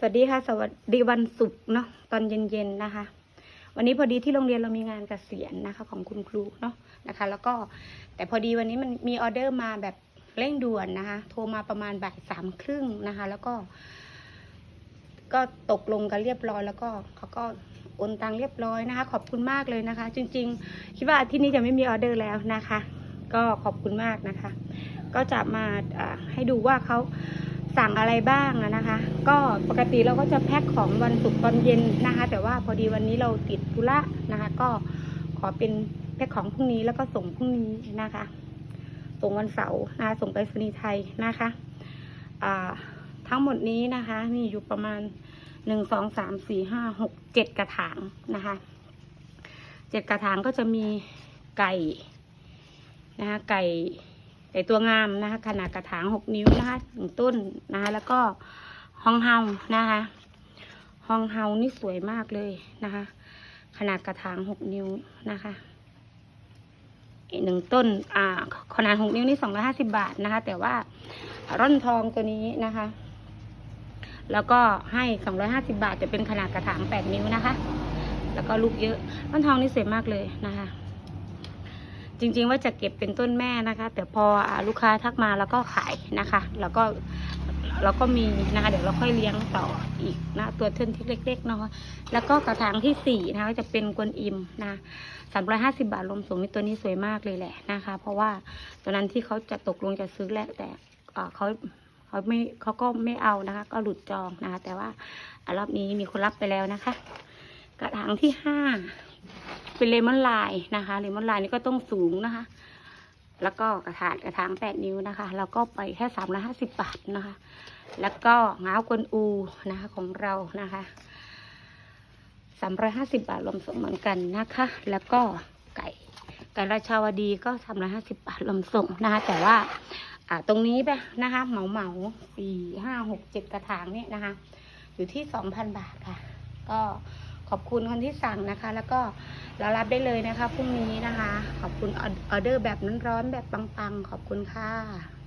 สวัสดีค่ะ สวัสดีวันศุกร์เนาะตอนเย็นๆนะคะ วันนี้พอดีที่โรงเรียนเรามีงานเกษียณนะคะ ของคุณครูเนาะนะคะ แล้วก็แต่พอดีวันนี้มันมีออเดอร์มาแบบเร่งด่วนนะคะ โทรมาประมาณบ่ายสามครึ่งนะคะ แล้วก็ ก็ตกลงกันเรียบร้อย แล้วก็เขาก็โอนตังเรียบร้อยนะคะ ขอบคุณมากเลยนะคะ จริง ๆ คิดว่าอาที่นี้จะไม่มีออเดอร์แล้วนะคะ ก็ขอบคุณมากนะคะ ก็จะมาอ่าให้ดูว่าเขา สั่งอะไรบ้างนะคะ ก็ปกติเราก็จะแพ็คของวันศุกร์ตอนเย็นนะคะ แต่ว่าพอดีวันนี้เราติดธุระนะคะ ก็ขอเป็นแพ็คของพรุ่งนี้แล้วก็ส่งพรุ่งนี้นะคะ ส่งวันเสาร์นะคะส่งไปรษณีไทยนะคะทั้งหมดนี้นะคะ มีอยู่ประมาณหนึ่งสองสามสี่ห้าหกเจ็ดกระถางนะคะเจ็ดกระถางก็จะมีไก่นะคะไก่ ไก่ตัวงามนะคะ ขนาดกระถางหกนิ้วนะคะหนึ่งต้นนะคะแล้วก็ฮองเฮานะคะฮองเฮานี่สวยมากเลยนะคะ ขนาดกระถางหกนิ้วนะคะอีกหนึ่งต้น อ่า ขนาดหกนิ้วนี่สองร้อยห้าสิบาทนะคะ แต่ว่าร่อนทองตัวนี้นะคะ แล้วก็ให้สองร้อยห้าสิบาทจะเป็นขนาดกระถางแปดนิ้วนะคะ แล้วก็ลูกเยอะร่อนทองนี่สวยมากเลยนะคะ จริงๆว่าจะเก็บเป็นต้นแม่นะคะ แต่พออลูกค้าทักมาแล้วก็ขายนะคะ แล้วก็แล้วก็มีนะคะเดี๋ยวเราค่อยเลี้ยงต่ออีกนะตัวเทินที่เล็กๆเนาะแล้วก็กระถางที่สี่นะคะจะเป็นกวนอิมนะสามร้อยห้าสิบาทรวมส่งนี่ตัวนี้สวยมากเลยแหละนะคะ เพราะว่าตอนนั้นที่เขาจะตกลงจะซื้อแหละแต่เขาเขาไม่เขาก็ไม่เอานะคะ ก็หลุดจองนะคะแต่ว่ารอบนี้มีคนรับไปแล้วนะคะ กระถางที่ห้า เป็นเลมอนลายนะคะเลมอนลายนี่ก็ต้องสูงนะคะ แล้วก็กระถางกระถางแปดนิ้วนะคะ แล้วก็ไปแค่สามร้อยห้าสิบบาทนะคะ แล้วก็ง้าวกวนอูนะคะของเรานะคะสามร้อยห้าสิบาทรวมส่งเหมือนกันนะคะ แล้วก็ไก่ไก่ราชาวดีก็สามร้อยห้าสิบาทรวมส่งนะคะแต่ว่าอ่าตรงนี้ไปนะคะเหมาเหมาสี่ห้าหกเจ็ดกระถางเนี่ยนะคะ อยู่ที่สองพันบาทค่ะ ก็ ขอบคุณคนที่สั่งนะคะ แล้วก็เรารับได้เลยนะคะพรุ่งนี้นะคะ ขอบคุณออเดอร์แบบนั้นร้อนแบบปังๆ ขอบคุณค่ะ